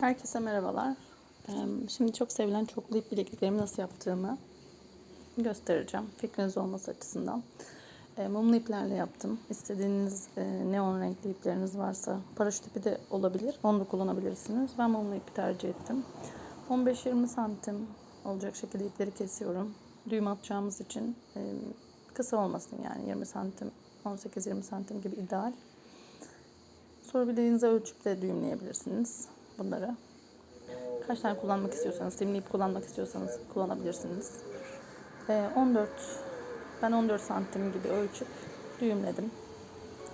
Herkese merhabalar. Şimdi çok sevilen çoklu ip bilekliklerimi nasıl yaptığımı göstereceğim. Fikriniz olması açısından. Ee, Mumlu iplerle yaptım. İstediğiniz e, neon renkli ipleriniz varsa paraşüt ipi de olabilir. Onu da kullanabilirsiniz. Ben mumlu ipi tercih ettim. 15-20 santim olacak şekilde ipleri kesiyorum. Düğüm atacağımız için e, kısa olmasın yani 20 santim 18-20 santim gibi ideal. Sonra bileğinize ölçüp de düğümleyebilirsiniz bunları. Kaç tane kullanmak istiyorsanız, simli ip kullanmak istiyorsanız kullanabilirsiniz. Ee, 14, ben 14 santim gibi ölçüp düğümledim.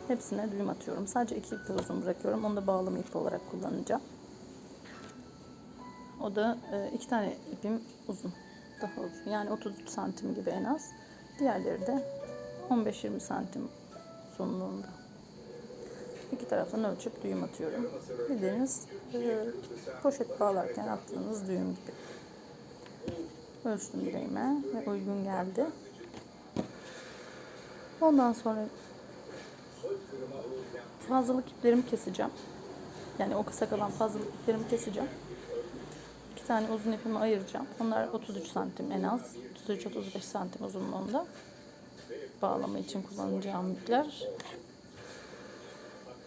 Hepsine düğüm atıyorum. Sadece iki ip de uzun bırakıyorum. Onu da bağlama ip olarak kullanacağım. O da e, iki tane ipim uzun. Daha uzun. Yani 33 santim gibi en az. Diğerleri de 15-20 santim uzunluğunda. İki taraftan ölçüp düğüm atıyorum. Bildiğiniz e, poşet bağlarken attığınız düğüm gibi. Ölçtüm bileğime ve uygun geldi. Ondan sonra fazlalık iplerimi keseceğim. Yani o kısa kalan fazlalık iplerimi keseceğim. İki tane uzun ipimi ayıracağım. Onlar 33 santim en az. 33-35 santim uzunluğunda. Bağlama için kullanacağım ipler.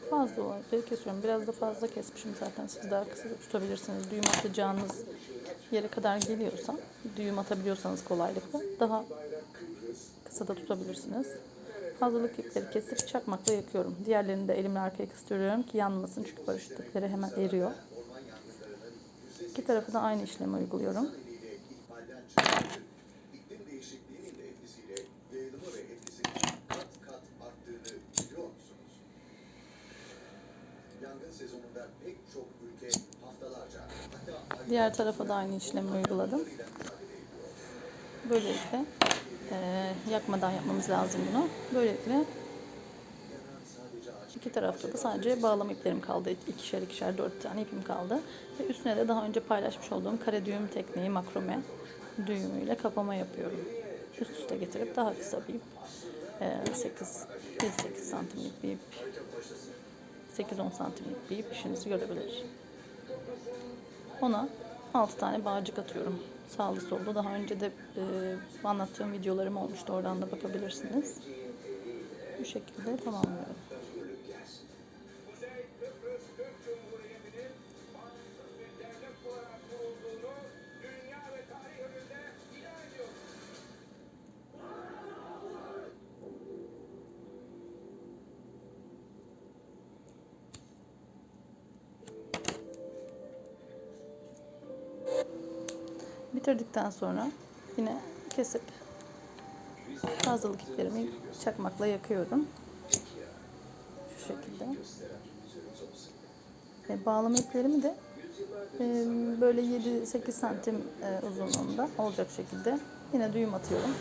Fazla olanları kesiyorum. Biraz da fazla kesmişim zaten. Siz daha kısa tutabilirsiniz. Düğüm atacağınız yere kadar geliyorsa, düğüm atabiliyorsanız kolaylıkla daha kısa da tutabilirsiniz. Fazlalık ipleri kesip çakmakla yakıyorum. Diğerlerini de elimle arkaya kıstırıyorum ki yanmasın. Çünkü paraşüt ipleri hemen eriyor. İki tarafı da aynı işlemi uyguluyorum. Diğer tarafa da aynı işlemi uyguladım. Böylelikle eee, yakmadan yapmamız lazım bunu. Böylelikle iki tarafta da sadece bağlama iplerim kaldı. İkişer ikişer dört tane ipim kaldı. Ve üstüne de daha önce paylaşmış olduğum kare düğüm tekniği makrome düğümüyle kapama yapıyorum. Üst üste getirip daha kısa bir ip. eee, 8 7-8 santimlik bir ip 8-10 santimlik bir ip işinizi görebilir. Ona 6 tane bağcık atıyorum. Sağlı sollu. Daha önce de e, anlattığım videolarım olmuştu. Oradan da bakabilirsiniz. Bu şekilde tamamlıyorum. Bitirdikten sonra yine kesip fazlalık iplerimi çakmakla yakıyorum. Şu şekilde. E, bağlama iplerimi de e, böyle 7-8 santim e, uzunluğunda olacak şekilde yine düğüm atıyorum.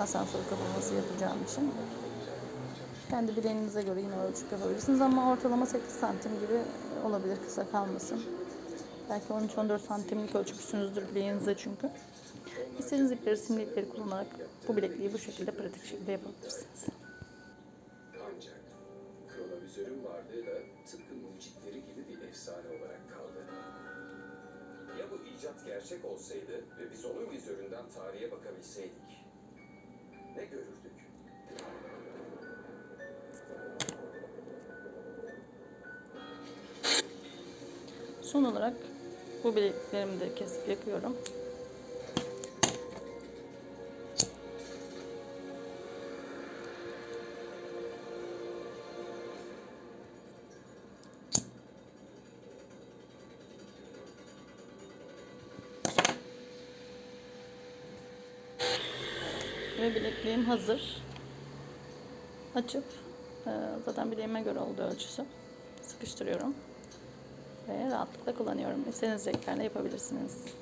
Asansör kapaması yapacağım için. Kendi bileğinize göre yine ölçüp yapabilirsiniz ama ortalama 8 santim gibi olabilir kısa kalmasın. Belki 13-14 santimlik ölçmüşsünüzdür bileğinize çünkü. İstediğiniz ipleri, simli ipleri kullanarak bu bilekliği bu şekilde pratik şekilde yapabilirsiniz. Ancak kronavizörün varlığı da tıpkı mucitleri gibi bir efsane olarak kaldı. Ya bu icat gerçek olsaydı ve biz onun vizöründen tarihe bakabilseydik? Ne görürdük? Son olarak bu bilekliklerimi de kesip yakıyorum. Ve bilekliğim hazır. Açıp e, zaten bileğime göre oldu ölçüsü. Sıkıştırıyorum ve rahatlıkla kullanıyorum. İstediğiniz renklerle yapabilirsiniz.